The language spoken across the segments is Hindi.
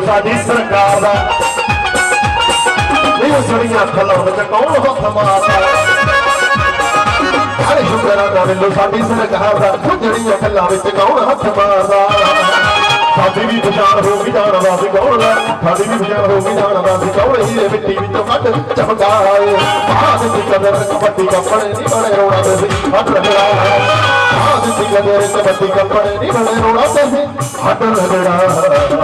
ਖਾਲਸਾ ਦੀ ਸਰਕਾਰ ਦਾ ਉਹ ਸੜੀਆਂ ਖਲੋਣ ਤੇ ਕੌਣ ਹੱਥ ਮਾਰਦਾ ਹਰ ਸ਼ੁਕਰਾਂ ਦਾ ਮੈਨੂੰ ਸਾਡੀ ਸਰਕਾਰ ਦਾ ਖੁਜੜੀਆਂ ਖੱਲਾਂ ਵਿੱਚ ਕੌਣ ਹੱਥ ਮਾਰਦਾ ਸਾਡੀ ਵੀ ਪਛਾਣ ਹੋ ਗਈ ਜਾਣ ਵਾਸੀ ਕੌਣ ਸਾਡੀ ਵੀ ਪਛਾਣ ਹੋ ਗਈ ਜਾਣ ਵਾਸੀ ਕੌਣ ਹੀਰੇ ਮਿੱਟੀ ਵਿੱਚੋਂ ਕੱਢ ਚਮਕਾਏ ਬਾਦ ਦੀ ਕਦਰ ਕਬੱਡੀ ਕੱਪੜੇ ਨਹੀਂ ਬਣੇ ਰੋਣਾ ਤੇ ਸੀ ਹੱਥ ਲੜਾ ਬਾਦ ਦੀ ਕਦਰ ਕਬੱਡੀ ਕੱਪੜੇ ਨਹੀਂ ਬਣੇ ਰੋਣਾ ਤੇ ਸੀ ਹੱਥ ਲੜਾ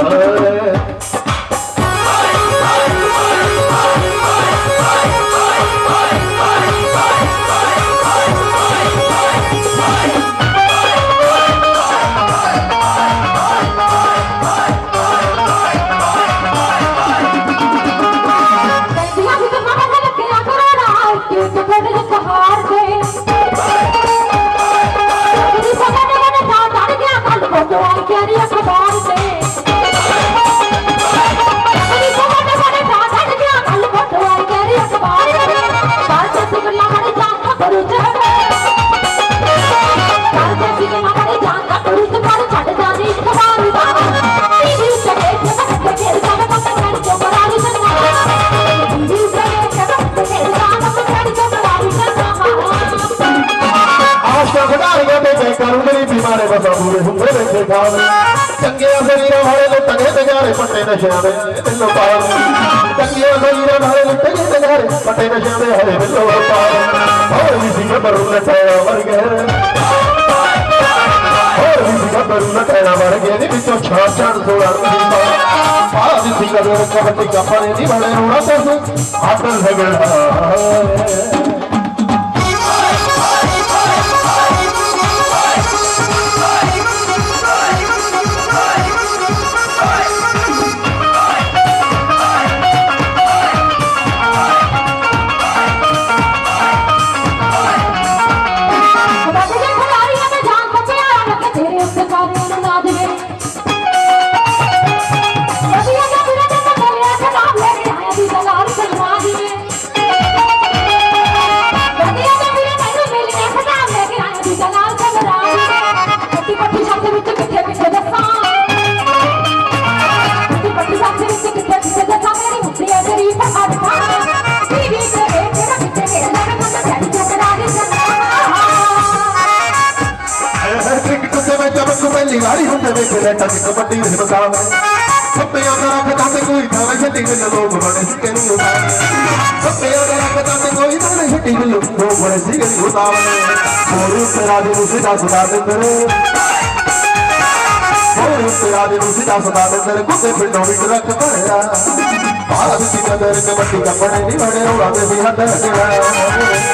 अष्टम पटार को तो जय करू मेरी बीमारे बता पूरे हुंदे बैठे खावे चंगे शरीर भरे तो तगे तगारे पटे न जावे बिल्लो पार चंगे शरीर भरे तो तगे तगारे पटे न जावे हरे बिल्लो पार और इसी के बरुन ठहरा मर गए और इसी के बरुन ठहरा मर गए नी बिचो छाड़ छाड़ थोड़ा पास इसी के बरुन कबड्डी का पानी नी भले रोना तो हाथ लगे São पंहिंजी वारी हूंदे में खेले नहीं कबड्डी में सब पे अगर आप बताते कोई ना वैसे टीम में लोग बने सिकन सब पे अगर आप बताते कोई ना वैसे टीम में लोग बने सिकन लुटा और तेरा दिल सीधा सुधा दे तेरे और तेरा दिल सीधा सुधा दे तेरे को फिर नोट रख पड़ा भारत की कदर कबड्डी का पड़े नहीं बड़े उड़ा दे भी हद है।